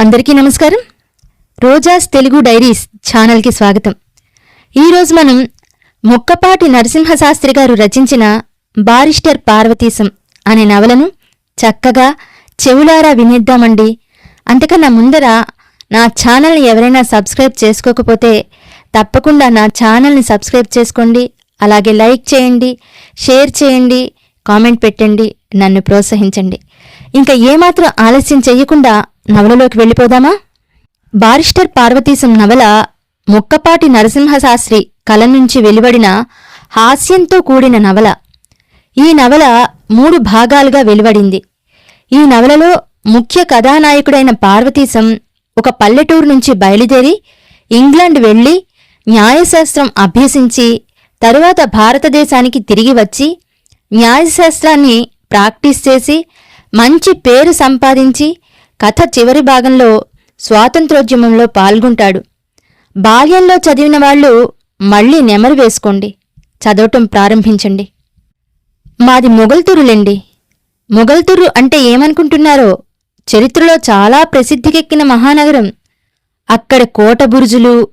అందరికీ నమస్కారం. రోజాస్ తెలుగు డైరీస్ ఛానల్కి స్వాగతం. ఈరోజు మనం మొక్కపాటి నరసింహశాస్త్రి గారు రచించిన బారిస్టర్ పార్వతీశం అనే నవలను చక్కగా చెవులారా వినేద్దామండి. అంతకన్నా ముందర నా ఛానల్ని ఎవరైనా సబ్స్క్రైబ్ చేసుకోకపోతే తప్పకుండా నా ఛానల్ని సబ్స్క్రైబ్ చేసుకోండి. అలాగే లైక్ చేయండి షేర్ చేయండి కామెంట్ పెట్టండి నన్ను ప్రోత్సహించండి. ఇంకా ఏమాత్రం ఆలస్యం చేయకుండా నవలలోకి వెళ్ళిపోదామా? బారిస్టర్ పార్వతీశం నవల మొక్కపాటి నరసింహశాస్త్రి కల నుంచి వెలువడిన హాస్యంతో కూడిన నవల. ఈ నవల మూడు భాగాలుగా వెలువడింది. ఈ నవలలో ముఖ్య కథానాయకుడైన పార్వతీశం ఒక పల్లెటూరు నుంచి బయలుదేరి ఇంగ్లాండ్ వెళ్ళి న్యాయశాస్త్రం అభ్యసించి తరువాత భారతదేశానికి తిరిగి వచ్చి న్యాయశాస్త్రాన్ని ప్రాక్టీస్ చేసి మంచి పేరు సంపాదించి కథ చివరి భాగంలో స్వాతంత్రోద్యమంలో పాల్గొంటాడు. బాల్యంలో చదివిన వాళ్ళు మళ్ళీ నెమరు వేసుకోండి. చదవటం ప్రారంభించండి. మాది మొగల్తూరులేండి మొగల్తూరు అంటే ఏమనుకుంటున్నారో చరిత్రలో చాలా ప్రసిద్ధికెక్కిన మహానగరం. అక్కడ కోట బురుజులు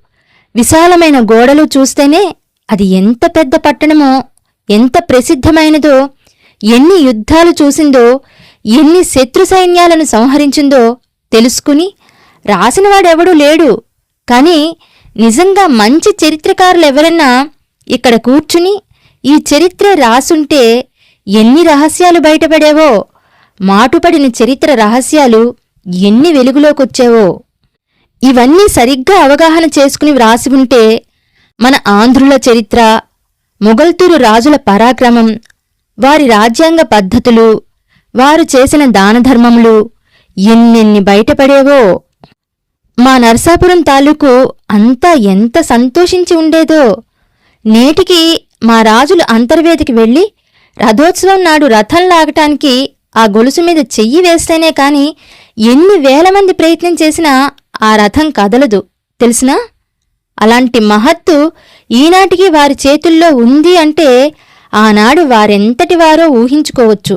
విశాలమైన గోడలు చూస్తేనే అది ఎంత పెద్ద పట్టణమో ఎంత ప్రసిద్ధమైనదో ఎన్ని యుద్ధాలు చూసిందో ఎన్ని శత్రు సైన్యాలను సంహరించిందో తెలుసుకుని రాసినవాడెవడూ లేడు. కాని నిజంగా మంచి చరిత్రకారులెవరన్నా ఇక్కడ కూర్చుని ఈ చరిత్ర రాసుంటే ఎన్ని రహస్యాలు బయటపడేవో మాటుపడిన చరిత్ర రహస్యాలు ఎన్ని వెలుగులోకొచ్చేవో. ఇవన్నీ సరిగ్గా అవగాహన చేసుకుని వ్రాసి ఉంటే మన ఆంధ్రుల చరిత్ర మొగల్తూరు రాజుల పరాక్రమం వారి రాజ్యాంగ పద్ధతులు వారు చేసిన దానధర్మములు ఎన్నెన్ని బయటపడేవో! మా నర్సాపురం తాలూకు అంతా ఎంత సంతోషించి ఉండేదో! నేటికి మా రాజులు అంతర్వేదికి వెళ్ళి రథోత్సవం నాడు రథం లాగటానికి ఆ గొలుసు మీద చెయ్యి వేస్తేనే కాని ఎన్ని వేల మంది ప్రయత్నం చేసినా ఆ రథం కదలదు తెలిసినా? అలాంటి మహత్తు ఈనాటికి వారి చేతుల్లో ఉంది అంటే ఆనాడు వారెంతటి వారో ఊహించుకోవచ్చు.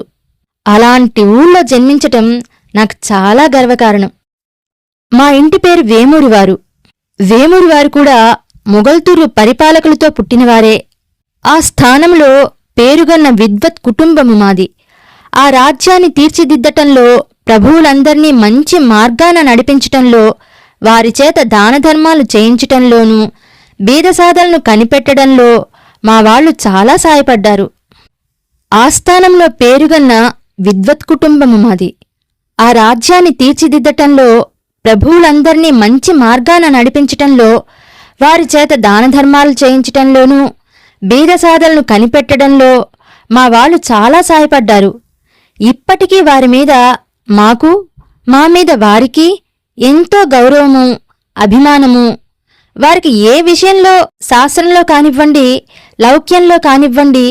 అలాంటి ఊళ్ళో జన్మించటం నాకు చాలా గర్వకారణం. మా ఇంటి పేరు వేమూరివారు. వేమూరివారు కూడా మొగల్తూరు పరిపాలకులతో పుట్టినవారే. ఆ స్థానంలో పేరుగన్న విద్వత్ కుటుంబము మాది. ఆ రాజ్యాన్ని తీర్చిదిద్దటంలో ప్రభువులందర్నీ మంచి మార్గాన నడిపించటంలో వారి చేత దానధర్మాలు చేయించటంలోనూ బీదసాదలను కనిపెట్టడంలో మా వాళ్ళు చాలా సాయపడ్డారు. ఆస్థానంలో పేరుగన్న విద్వత్ కుటుంబము మాది. ఆ రాజ్యాన్ని తీర్చిదిద్దటంలో ప్రభువులందర్నీ మంచి మార్గాన నడిపించటంలో వారి చేత దానధర్మాలు చేయించటంలోనూ బీదసాదలను కనిపెట్టడంలో మా వాళ్ళు చాలా సాయపడ్డారు ఇప్పటికీ వారి మీద మాకు మా మీద వారికి ఎంతో గౌరవము అభిమానము. వారికి ఏ విషయంలో శాస్త్రంలో కానివ్వండి లౌక్యంలో కానివ్వండి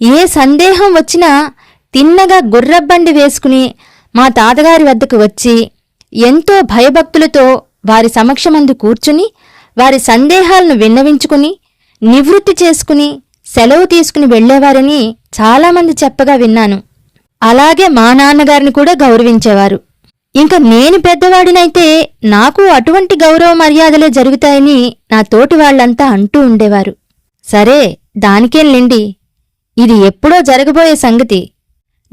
ఏ సందేహం వచ్చినా తిన్నగా గుర్రబ్బండి వేసుకుని మా తాతగారి వద్దకు వచ్చి ఎంతో భయభక్తులతో వారి సమక్షమందు కూర్చుని వారి సందేహాలను విన్నవించుకుని నివృత్తి చేసుకుని సెలవు తీసుకుని వెళ్ళేవారని చాలామంది చెప్పగా విన్నాను. అలాగే మా నాన్నగారిని కూడా గౌరవించేవారు. ఇంకా నేను పెద్దవాడినైతే నాకు అటువంటి గౌరవ మర్యాదలే జరుగుతాయని నా తోటి వాళ్ళంతా అంటూ ఉండేవారు. సరే దానికేంలేండి ఇది ఎప్పుడో జరగబోయే సంగతి.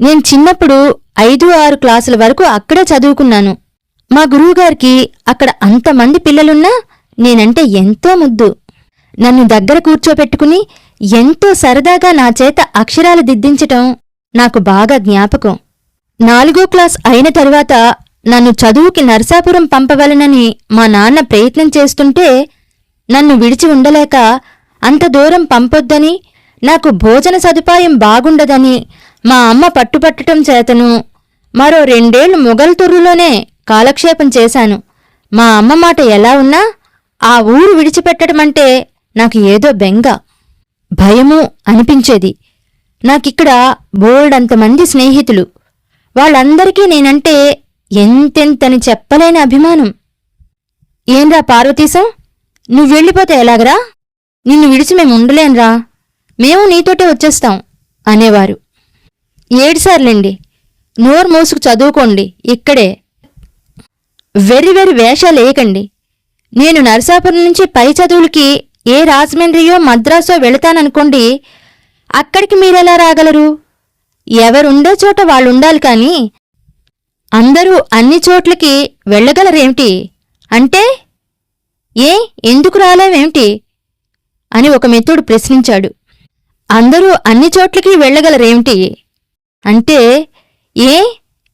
నేను చిన్నప్పుడు ఐదు ఆరు క్లాసుల వరకు అక్కడే చదువుకున్నాను. మా గురువుగారికి అక్కడ అంతమంది పిల్లలున్నా నేనంటే ఎంతో ముద్దు. నన్ను దగ్గర కూర్చోపెట్టుకుని ఎంతో సరదాగా నా చేత అక్షరాలు దిద్దించటం నాకు బాగా జ్ఞాపకం. నాలుగో క్లాస్ అయిన తరువాత నన్ను చదువుకి నరసాపురం పంపవలనని మా నాన్న ప్రయత్నం చేస్తుంటే నన్ను విడిచి ఉండలేక అంత దూరం పంపొద్దని నాకు భోజన సదుపాయం బాగుండదని మా అమ్మ పట్టుపట్టటం చేతను. మరో రెండేళ్ళు మొగల్తూరులోనే కాలక్షేపం చేశాను. మా అమ్మ మాట ఎలా ఉన్నా ఆ ఊరు విడిచిపెట్టడమంటే నాకు ఏదో బెంగ భయము అనిపించేది. నాకిక్కడ బోల్డంతమంది స్నేహితులు. వాళ్ళందరికీ నేనంటే ఎంతెంతని చెప్పలేని అభిమానం. ఏంరా పార్వతీశం? నువ్వు వెళ్ళిపోతే ఎలాగరా? నిన్ను విడిచి మేము ఉండలేనురా మేము నీతోటే వచ్చేస్తాం అనేవారు. ఏడుసార్లండి. నోరు మోసుకు చదువుకోండి. ఇక్కడే. వెర్రి వెర్రి వేషాలు వేయకండి. నేను నరసాపురం నుంచి పై చదువులకి ఏ రాజమండ్రియో మద్రాసో వెళతాననుకోండి అక్కడికి మీరెలా రాగలరు? ఎవరుండే చోట వాళ్ళుండాలి కానీ అందరూ అన్ని చోట్లకి వెళ్ళగలరేమిటి? అంటే ఏ ఎందుకు రాలేవేమిటి? అని ఒక మిత్రుడు ప్రశ్నించాడు. అందరూ అన్ని చోట్లకి వెళ్ళగలరేమిటి? అంటే ఏ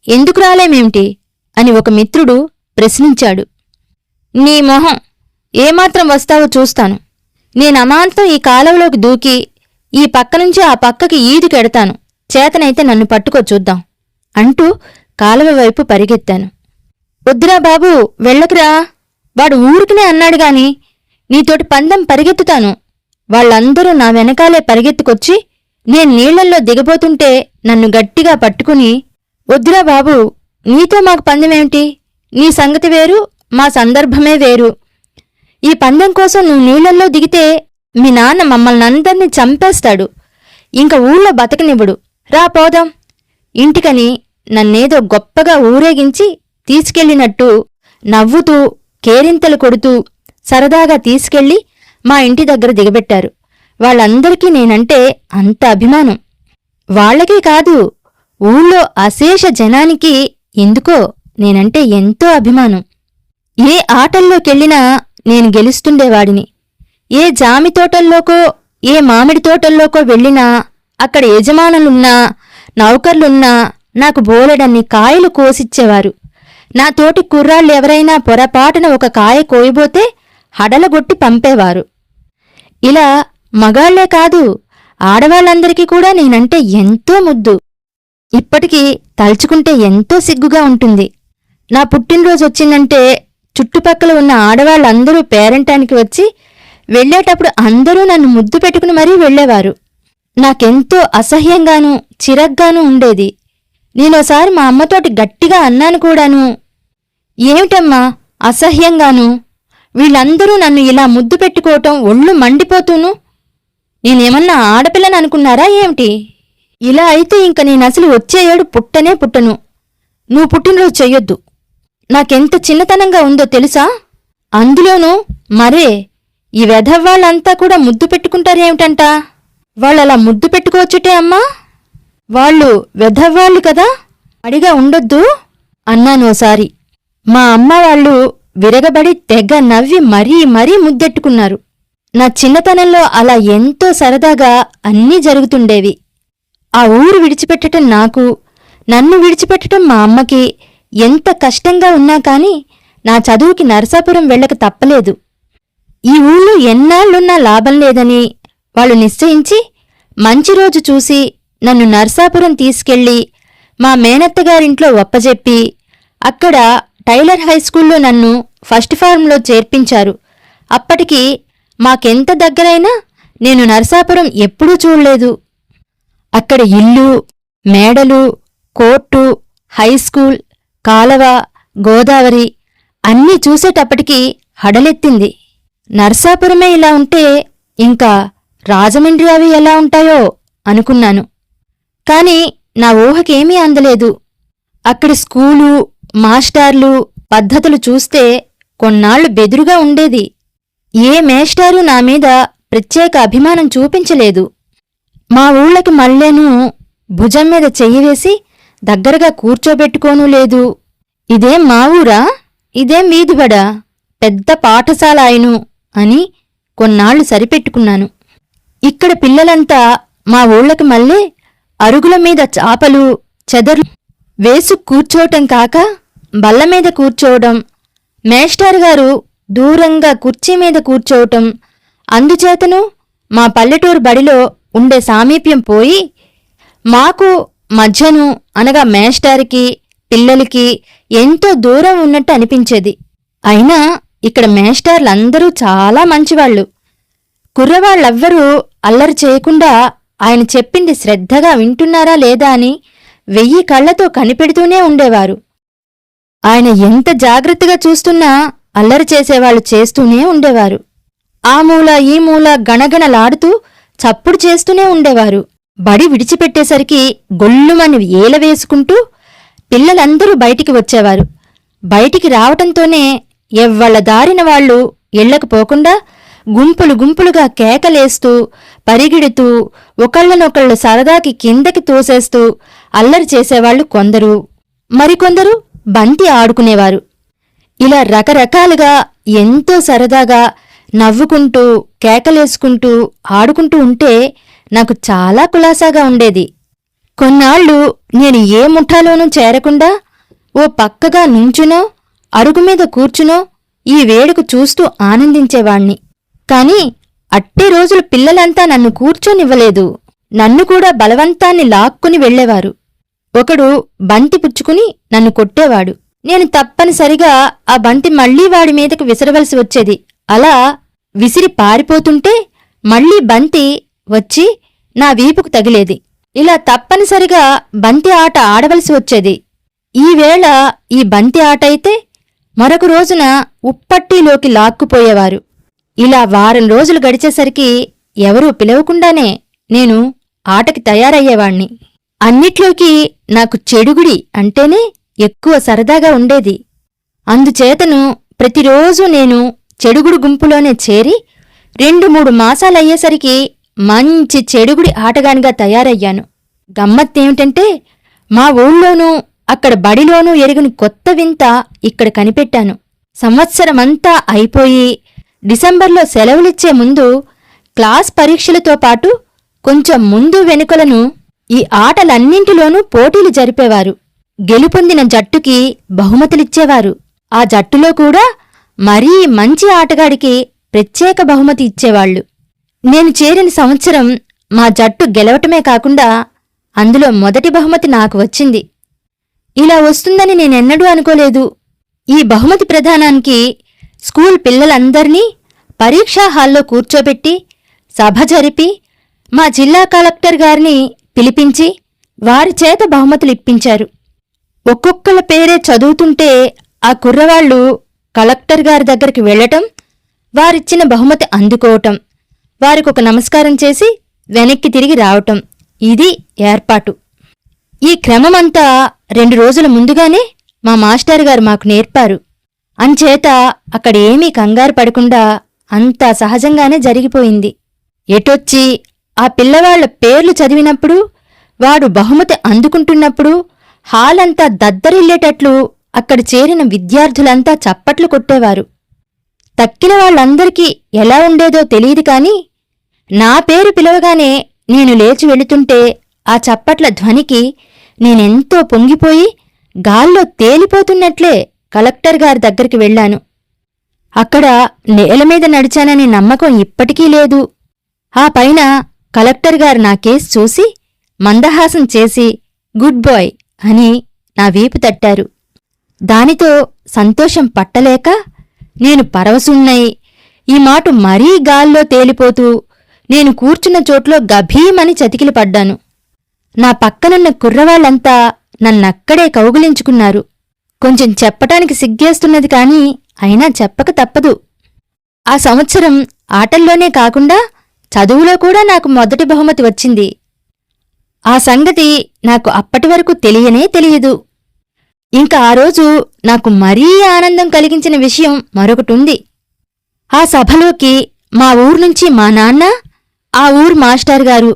ఎందుకు రాలేమేమిటి? అని ఒక మిత్రుడు ప్రశ్నించాడు. నీ మొహం ఏమాత్రం వస్తావో చూస్తాను. నేను అమాంతం ఈ కాలంలోకి దూకి ఈ పక్క నుంచి ఆ పక్కకి ఈదుకెడతాను చేతనైతే నన్ను పట్టుకో చూద్దాం అంటూ కాలువ వైపు పరిగెత్తాను. వద్దురా బాబు వెళ్ళకురా. వాడు ఊరికినే అన్నాడు గాని నీతోటి పందెం పరిగెత్తుతాను. వాళ్ళందరూ నా వెనకాలే పరిగెత్తుకొచ్చి నేను నీళ్ళల్లో దిగబోతుంటే నన్ను గట్టిగా పట్టుకుని వద్దురా బాబు నీతో మాకు పందెమేమిటి? నీ సంగతి వేరు మా సందర్భమే వేరు. ఈ పందెం కోసం నువ్వు నీళ్ళల్లో దిగితే మీ నాన్న మమ్మల్ని అందరినీ చంపేస్తాడు. ఇంక ఊళ్ళో బతకనివ్వడు. రా పోదాం. ఇంటికని నన్నేదో గొప్పగా ఊరేగించి తీసుకెళ్ళినట్టు నవ్వుతూ కేరింతలు కొడుతూ సరదాగా తీసుకెళ్ళి మా ఇంటి దగ్గర దిగబెట్టారు. వాళ్ళందరికీ నేనంటే అంత అభిమానం. వాళ్ళకే కాదు ఊళ్ళో అశేష జనానికి ఎందుకో నేనంటే ఎంతో అభిమానం. ఏ ఆటల్లోకెళ్ళినా నేను గెలుస్తుండేవాడిని. ఏ జామి తోటల్లోకో ఏ మామిడి తోటల్లోకో వెళ్ళినా అక్కడ యజమానులున్నా నౌకర్లున్నా నాకు బోలెడన్ని కాయలు కోసిచ్చేవారు. నా తోటి కుర్రాళ్ళెవరైనా పొరపాటున ఒక కాయ కోయబోతే హడలగొట్టి పంపేవారు. ఇలా మగాళ్ళే కాదు ఆడవాళ్ళందరికీ కూడా నేనంటే ఎంతో ముద్దు. ఇప్పటికీ తలుచుకుంటే ఎంతో సిగ్గుగా ఉంటుంది. నా పుట్టినరోజు వచ్చిందంటే చుట్టుపక్కల ఉన్న ఆడవాళ్ళందరూ పేరంటానికి వచ్చి వెళ్ళేటప్పుడు అందరూ నన్ను ముద్దు పెట్టుకుని మరీ వెళ్ళేవారు. నాకెంతో అసహ్యంగానూ చిరగ్గానూ ఉండేది. నేనోసారి మా అమ్మతోటి గట్టిగా అన్నాను కూడాను ఏమిటమ్మా అసహ్యంగాను? వీళ్ళందరూ నన్ను ఇలా ముద్దు పెట్టుకోవటం ఒళ్ళు మండిపోతూను నేనేమన్నా ఆడపిల్లని అనుకున్నారా ఏమిటి? ఇలా అయితే ఇంక నేనసలు వచ్చే ఏడు పుట్టనే పుట్టను. నువ్వు పుట్టినరోజు చెయ్యొద్దు. నాకెంత చిన్నతనంగా ఉందో తెలుసా? అందులోనూ మరే ఈ వెధవ్వాళ్ళంతా కూడా ముద్దు పెట్టుకుంటారేమిటంట వాళ్ళలా ముద్దు పెట్టుకోవచ్చుటే అమ్మా? వాళ్ళు వెధవ్వాళ్ళు కదా? అడిగా ఉండొద్దు? అన్నానోసారి మా అమ్మ వాళ్ళు విరగబడి తెగ నవ్వి మరీ మరీ ముద్దెట్టుకున్నారు. నా చిన్నతనంలో అలా ఎంతో సరదాగా అన్నీ జరుగుతుండేవి. ఆ ఊరు విడిచిపెట్టటం నాకు నన్ను విడిచిపెట్టటం మా అమ్మకి ఎంత కష్టంగా ఉన్నా కాని నా చదువుకి నరసాపురం వెళ్ళక తప్పలేదు. ఈ ఊళ్ళో ఎన్నాళ్ళున్నా లాభం లేదని వాళ్ళు నిశ్చయించి మంచి రోజు చూసి నన్ను నర్సాపురం తీసుకెళ్ళి మా మేనత్తగారింట్లో ఒప్పజెప్పి అక్కడ టైలర్ హైస్కూల్లో నన్ను ఫస్ట్ ఫారంలో చేర్పించారు. అప్పటికి మాకెంత దగ్గరైనా నేను నరసాపురం ఎప్పుడూ చూడలేదు. అక్కడ ఇల్లు మేడలు కోర్టు హైస్కూల్ కాలవ గోదావరి అన్నీ చూసేటప్పటికీ హడలెత్తింది. నర్సాపురమే ఇలా ఉంటే ఇంకా రాజమండ్రి అవి ఎలా ఉంటాయో అనుకున్నాను. కాని నా ఊహకేమీ అందలేదు. అక్కడి స్కూలు మాస్టార్లు పద్ధతులు చూస్తే కొన్నాళ్ళు బెదురుగా ఉండేది. ఏ మేస్టారు నా మీద ప్రత్యేక అభిమానం చూపించలేదు. మా ఊళ్ళకి మళ్ళేను భుజం మీద చెయ్యి వేసి దగ్గరగా కూర్చోబెట్టుకోనూ లేదు. ఇదేం మా ఊరా? ఇదేం వీధిబడా పెద్ద పాఠశాల అయిను అని కొన్నాళ్ళు సరిపెట్టుకున్నాను. ఇక్కడ పిల్లలంతా మా ఊళ్ళకి మళ్ళీ అరుగుల మీద చాపలు చెదర్లు వేసు కూర్చోవటం కాక బల్ల మీద కూర్చోవడం మేష్టారు గారు దూరంగా కుర్చీ మీద కూర్చోవటం. అందుచేతను మా పల్లెటూరు బడిలో ఉండే సామీప్యం పోయి మాకు మధ్యను అనగా మేస్టారికి పిల్లలకి ఎంతో దూరం ఉన్నట్టు అనిపించేది. అయినా ఇక్కడ మేస్టార్లందరూ చాలా మంచివాళ్ళు. కుర్రవాళ్ళెవ్వరూ అల్లరి చేయకుండా ఆయన చెప్పింది శ్రద్ధగా వింటున్నారా లేదా అని వెయ్యి కళ్ళతో కనిపెడుతూనే ఉండేవారు. ఆయన ఎంత జాగ్రత్తగా చూస్తున్నా అల్లరి చేసేవాళ్ళు చేస్తూనే ఉండేవారు. ఆ మూల ఈ మూల గణగణలాడుతూ చప్పుడు చేస్తూనే ఉండేవారు. బడి విడిచిపెట్టేసరికి గొల్లుమని ఏల వేసుకుంటూ పిల్లలందరూ బయటికి వచ్చేవారు. బయటికి రావటంతోనే ఎవ్వళ్ళ దారిన వాళ్ళు ఇళ్ళకు పోకుండా గుంపులు గుంపులుగా కేకలేస్తూ పరిగెడుతూ ఒకళ్ళనొకళ్ళు సరదాకి కిందకి తోసేస్తూ అల్లరి చేసేవాళ్ళు కొందరు. మరికొందరు బంతి ఆడుకునేవారు. ఇలా రకరకాలుగా ఎంతో సరదాగా నవ్వుకుంటూ కేకలేసుకుంటూ ఆడుకుంటూ ఉంటే నాకు చాలా కులాసాగా ఉండేది. కొన్నాళ్ళు నేను ఏ ముఠాలోనూ చేరకుండా ఓ పక్కగా నుంచునో అరుగు మీద కూర్చునో ఈ వేడుక చూస్తూ ఆనందించేవాణ్ణి. కాని అట్టే రోజులు పిల్లలంతా నన్ను కూర్చోనివ్వలేదు. నన్ను కూడా బలవంతాన్ని లాక్కుని వెళ్ళేవారు ఒకడు బంతి పుచ్చుకుని నన్ను కొట్టేవాడు. నేను తప్పనిసరిగా ఆ బంతి మళ్ళీ వాడి మీదకు విసరవలసి వచ్చేది. అలా విసిరి పారిపోతుంటే మళ్ళీ బంతి వచ్చి నా వీపుకు తగిలేది. ఇలా తప్పనిసరిగా బంతి ఆట ఆడవలసి వచ్చేది. ఈవేళ ఈ బంతి ఆట అయితే మరొక రోజున ఉప్పట్టీలోకి లాక్కుపోయేవారు. ఇలా వారం రోజులు గడిచేసరికి ఎవరూ పిలవకుండానే నేను ఆటకి తయారయ్యేవాణ్ణి. అన్నిట్లోకి నాకు చెడుగుడి అంటేనే ఎక్కువ సరదాగా ఉండేది. అందుచేతను ప్రతిరోజు నేను చెడుగుడు గుంపులోనే చేరి రెండు మూడు మాసాలయ్యేసరికి మంచి చెడుగుడి ఆటగానిగా తయారయ్యాను. గమ్మత్తేమిటంటే మా ఊళ్ళోనూ అక్కడ బడిలోనూ ఎరుగుని కొత్త వింత ఇక్కడ కనిపెట్టాను. సంవత్సరమంతా అయిపోయి డిసెంబర్లో సెలవులిచ్చే ముందు క్లాస్ పరీక్షలతో పాటు కొంచెం ముందు వెనుకలను ఈ ఆటలన్నింటిలోనూ పోటీలు జరిపేవారు. గెలుపొందిన జట్టుకి బహుమతులిచ్చేవారు. ఆ జట్టులో కూడా మరీ మంచి ఆటగాడికి ప్రత్యేక బహుమతి ఇచ్చేవాళ్ళు నేను చేరిన సంవత్సరం మా జట్టు గెలవటమే కాకుండా అందులో మొదటి బహుమతి నాకు వచ్చింది. ఇలా వస్తుందని నేనెన్నడూ అనుకోలేదు. ఈ బహుమతి ప్రధానానికి స్కూల్ పిల్లలందర్నీ పరీక్షా హాల్లో కూర్చోబెట్టి సభ జరిపి మా జిల్లా కలెక్టర్ గారిని పిలిపించి వారి చేత బహుమతులు ఇప్పించారు ఒక్కొక్కళ్ళ పేరే చదువుతుంటే ఆ కుర్రవాళ్ళు కలెక్టర్ గారి దగ్గరికి వెళ్ళటం వారిచ్చిన బహుమతి అందుకోవటం వారికొక నమస్కారం చేసి వెనక్కి తిరిగి రావటం. ఇది ఏర్పాటు. ఈ క్రమమంతా రెండు రోజుల ముందుగానే మా మాస్టర్ గారు మాకు నేర్పారు. అంచేత అక్కడేమీ కంగారు పడకుండా అంతా సహజంగానే జరిగిపోయింది. ఎటొచ్చి ఆ పిల్లవాళ్ళ పేర్లు చదివినప్పుడు వాడు బహుమతి అందుకుంటున్నప్పుడు హాలంతా దద్దరిల్లేటట్లు అక్కడ చేరిన విద్యార్థులంతా చప్పట్లు కొట్టేవారు. తక్కిన వాళ్ళందరికీ ఎలా ఉండేదో తెలియదు కాని నా పేరు పిలవగానే నేను లేచి వెళుతుంటే ఆ చప్పట్ల ధ్వనికి నేనెంతో పొంగిపోయి గాల్లో తేలిపోతున్నట్లే కలెక్టర్ గారి దగ్గరికి వెళ్ళాను. అక్కడ నేల మీద నడిచాననే నమ్మకం ఇప్పటికీ లేదు. ఆ పైన కలెక్టర్ గారు నా కేసు చూసి మందహాసం చేసి గుడ్ బాయ్ అని నా వీపు తట్టారు. దానితో సంతోషం పట్టలేక నేను పరవశున్నై ఈ మాట మరీ గాల్లో తేలిపోతూ నేను కూర్చున్న చోట్లో గభీమని చతికిలి పడ్డాను. నా పక్కనున్న కుర్రవాళ్ళంతా నన్నక్కడే కౌగులించుకున్నారు. కొంచెం చెప్పటానికి సిగ్గేస్తున్నది కాని అయినా చెప్పక తప్పదు. ఆ సంవత్సరం ఆటల్లోనే కాకుండా చదువులో కూడా నాకు మొదటి బహుమతి వచ్చింది. ఆ సంగతి నాకు అప్పటి వరకు తెలియనే తెలియదు. ఇంకా ఆ రోజు నాకు మరీ ఆనందం కలిగించిన విషయం మరొకటుంది. ఆ సభలోకి మా ఊర్నుంచి మా నాన్న ఆ ఊరు మాస్టర్ గారు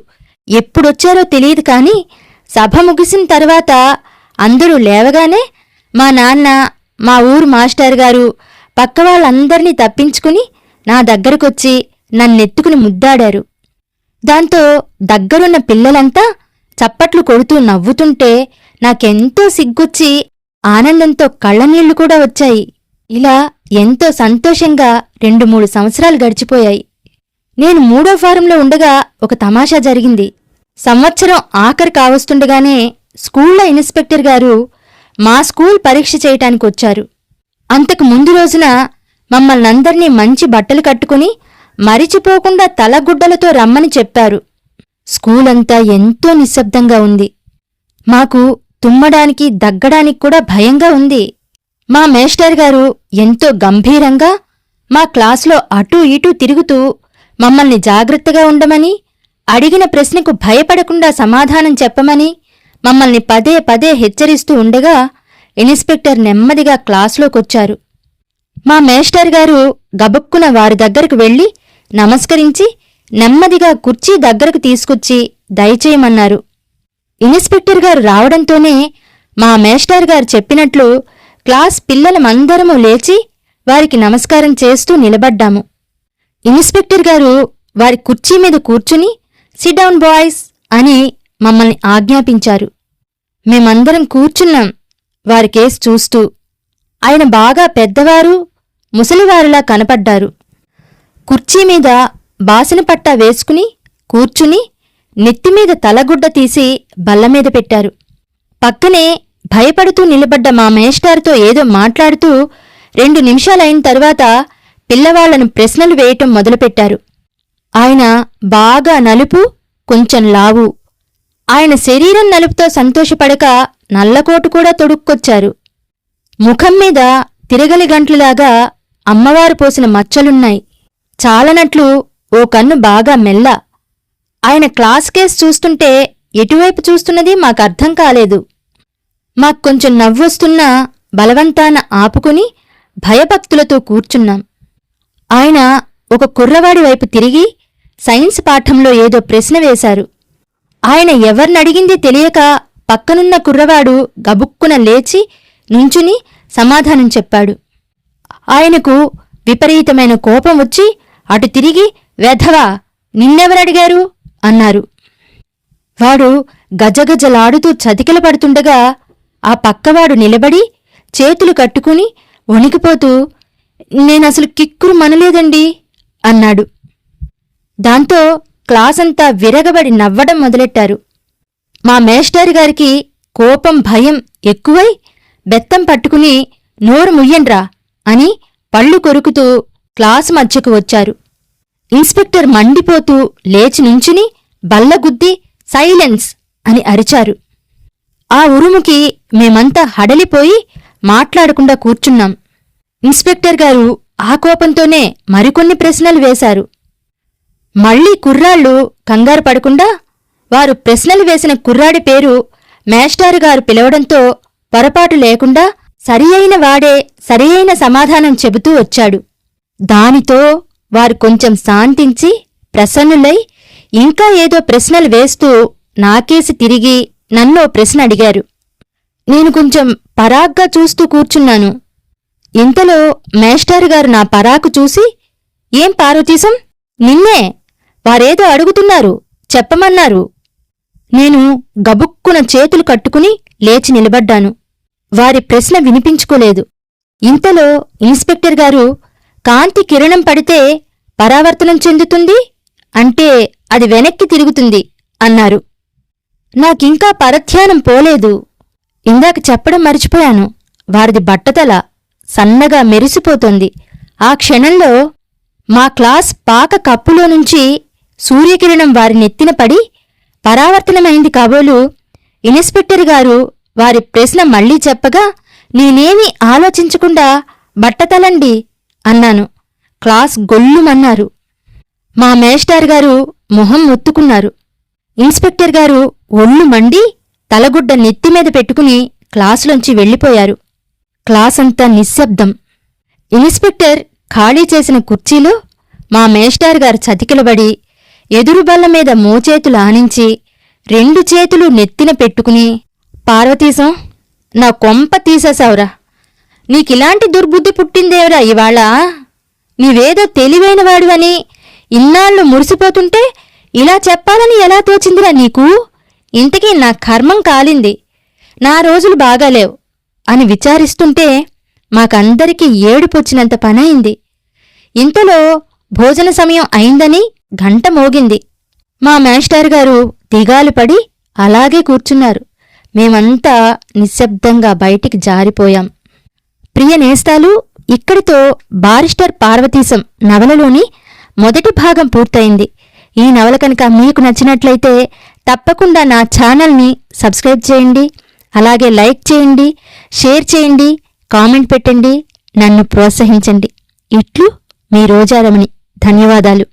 ఎప్పుడొచ్చారో తెలియదు కాని సభ ముగిసిన తర్వాత అందరూ లేవగానే మా నాన్న మా ఊరు మాస్టర్ గారు పక్క వాళ్ళందర్నీ తప్పించుకుని నా దగ్గరకొచ్చి నన్నెత్తుకుని ముద్దాడారు. దాంతో దగ్గరున్న పిల్లలంతా చప్పట్లు కొడుతూ నవ్వుతుంటే నాకెంతో సిగ్గొచ్చి ఆనందంతో కళ్ళనీళ్ళు కూడా వచ్చాయి. ఇలా ఎంతో సంతోషంగా రెండు మూడు సంవత్సరాలు గడిచిపోయాయి. నేను మూడో ఫారంలో ఉండగా ఒక తమాషా జరిగింది. సంవత్సరం ఆఖరి కావస్తుండగానే స్కూళ్ళ ఇన్స్పెక్టర్ గారు మా స్కూల్ పరీక్ష చేయటానికి వచ్చారు. అంతకు ముందు రోజున మమ్మల్నందర్నీ మంచి బట్టలు కట్టుకుని మరిచిపోకుండా తలగుడ్డలతో రమ్మని చెప్పారు. స్కూలంతా ఎంతో నిశ్శబ్దంగా ఉంది. మాకు తుమ్మడానికి దగ్గడానికి కూడా భయంగా ఉంది. మా మేస్టర్ గారు ఎంతో గంభీరంగా మా క్లాసులో అటూ ఇటూ తిరుగుతూ మమ్మల్ని జాగ్రత్తగా ఉండమని అడిగిన ప్రశ్నకు భయపడకుండా సమాధానం చెప్పమని మమ్మల్ని పదే పదే హెచ్చరిస్తూ ఉండగా ఇన్స్పెక్టర్ నెమ్మదిగా క్లాసులోకొచ్చారు. మా మేస్టర్ గారు గబుక్కున వారి దగ్గరకు వెళ్ళి నమస్కరించి నెమ్మదిగా కుర్చీ దగ్గరకు తీసుకొచ్చి దయచేయమన్నారు. ఇన్స్పెక్టర్ గారు రావడంతోనే మా మేస్టర్ గారు చెప్పినట్లు క్లాస్ పిల్లలమందరము లేచి వారికి నమస్కారం చేస్తూ నిలబడ్డాము. ఇన్స్పెక్టర్ గారు వారి కుర్చీ మీద కూర్చుని సిడౌన్ బాయ్స్ అని మమ్మల్ని ఆజ్ఞాపించారు. మేమందరం కూర్చున్నాం వారి కేసు చూస్తూ. ఆయన బాగా పెద్దవారు ముసలివారులా కనపడ్డారు. కుర్చీ మీద బాసిన పట్టా వేసుకుని కూర్చుని నెత్తిమీద తలగుడ్డ తీసి బల్లమీద పెట్టారు. పక్కనే భయపడుతూ నిలబడ్డ మా మేస్టార్తో ఏదో మాట్లాడుతూ రెండు నిమిషాలైన తరువాత పిల్లవాళ్ళను ప్రశ్నలు వేయటం మొదలుపెట్టారు. ఆయన బాగా నలుపు కొంచెం లావు. ఆయన శరీరం నలుపుతో సంతోషపడక నల్లకోటు కూడా తొడుక్కొచ్చారు. ముఖం మీద తిరగలి గంట్లులాగా అమ్మవారు పోసిన మచ్చలున్నాయి. చాలనట్లు ఓ కన్ను బాగా మెల్ల. ఆయన క్లాస్ కేస్ చూస్తుంటే ఎటువైపు చూస్తున్నది మాకర్థం కాలేదు. మాకు కొంచెం నవ్వొస్తున్నా బలవంతాన ఆపుకుని భయభక్తులతో కూర్చున్నాం. ఆయన ఒక కుర్రవాడి వైపు తిరిగి సైన్స్ పాఠంలో ఏదో ప్రశ్న వేశారు. ఆయన ఎవర్నడిగింది తెలియక పక్కనున్న కుర్రవాడు గబుక్కున లేచి నుంచుని సమాధానం చెప్పాడు. ఆయనకు విపరీతమైన కోపం వచ్చి అటు తిరిగి వెధవా నిన్నెవరడిగారు? అన్నారు. వాడు గజగజలాడుతూ చతికిల పడుతుండగా ఆ పక్కవాడు నిలబడి చేతులు కట్టుకుని వణికిపోతూ నేనసలు కిక్కురు మనలేదండి అన్నాడు. దాంతో క్లాసంతా విరగబడి నవ్వడం మొదలెట్టారు. మా మేస్టర్ గారికి కోపం భయం ఎక్కువై బెత్తం పట్టుకుని నోరు ముయ్యండ్రా అని పళ్ళు కొరుకుతూ క్లాసు మధ్యకు వచ్చారు. ఇన్స్పెక్టర్ మండిపోతూ లేచి నుంచుని బల్లగుద్ది సైలెన్స్ అని అరిచారు. ఆ ఉరుముకి మేమంతా హడలిపోయి మాట్లాడకుండా కూర్చున్నాం. ఇన్స్పెక్టర్ గారు ఆ కోపంతోనే మరికొన్ని ప్రశ్నలు వేశారు. మళ్ళీ కుర్రాళ్ళు కంగారు పడకుండా వారు ప్రశ్నలు వేసిన కుర్రాడి పేరు మేస్టారు గారు పిలవడంతో పొరపాటు లేకుండా సరియైన వాడే సరియైన సమాధానం చెబుతూ వచ్చాడు. దానితో వారు కొంచెం శాంతించి ప్రసన్నులై ఇంకా ఏదో ప్రశ్నలు వేస్తూ నాకేసి తిరిగి నన్నో ప్రశ్న అడిగారు. నేను కొంచెం పరాగ్గా చూస్తూ కూర్చున్నాను. ఇంతలో మేస్టారు గారు నా పరాకు చూసి ఏం పార్వతీశం? నిన్నే వారేదో అడుగుతున్నారు చెప్పమన్నారు. నేను గబుక్కున చేతులు కట్టుకుని లేచి నిలబడ్డాను. వారి ప్రశ్న వినిపించుకోలేదు. ఇంతలో ఇన్స్పెక్టర్ గారు కాంతి కిరణం పడితే పరావర్తనం చెందుతుంది? అంటే అది వెనక్కి తిరుగుతుంది అన్నారు. నాకింకా పరధ్యానం పోలేదు. ఇందాక చెప్పడం మర్చిపోయాను. వారిది బట్టతల సన్నగా మెరిసిపోతోంది. ఆ క్షణంలో మా క్లాస్ పాక కప్పులో నుంచి సూర్యకిరణం వారి నెత్తిన పడి పరావర్తనమైంది కాబోలు. ఇన్స్పెక్టర్ గారు వారి ప్రశ్న మళ్ళీ చెప్పగా నేనేమీ ఆలోచించకుండా బట్టతలండి అన్నాను. క్లాస్ గొల్లుమన్నారు. మా మేస్టార్ గారు మొహం ఒత్తుకున్నారు ఇన్స్పెక్టర్ గారు ఒళ్ళు మండి తలగుడ్డ నెత్తిమీద పెట్టుకుని క్లాసులోంచి వెళ్ళిపోయారు. క్లాసంతా నిశ్శబ్దం. ఇన్స్పెక్టర్ ఖాళీ చేసిన కుర్చీలో మా మేస్టార్ గారు చతికిలబడి ఎదురు బల్ల మీద మోచేతులు ఆనించి రెండు చేతులు నెత్తిన పెట్టుకుని పార్వతీశం నా కొంప తీసేశావురా. నీకిలాంటి దుర్బుద్ధి పుట్టిందేవరా ఇవాళ? నీవేదో తెలివైన వాడివని ఇన్నాళ్ళు మురిసిపోతుంటే ఇలా చెప్పాలని ఎలా తోచిందిరా నీకు? ఇంతకీ నా కర్మం కాలింది. నా రోజులు బాగాలేవు అని విచారిస్తుంటే మాకందరికీ ఏడుపొచ్చినంత పనయింది. ఇంతలో భోజన సమయం అయిందని గంట మోగింది. మా మేస్టార్ గారు దిగాలు పడి అలాగే కూర్చున్నారు. మేమంతా నిశ్శబ్దంగా బయటికి జారిపోయాం. ప్రియ నేస్తాలు ఇక్కడితో బారిస్టర్ పార్వతీశం నవలలోని మొదటి భాగం పూర్తయింది. ఈ నవల కనుక మీకు నచ్చినట్లయితే తప్పకుండా నా ఛానల్ని సబ్స్క్రైబ్ చేయండి అలాగే లైక్ చేయండి షేర్ చేయండి కామెంట్ పెట్టండి నన్ను ప్రోత్సహించండి. ఇట్లు మీ రోజారమణి ధన్యవాదాలు.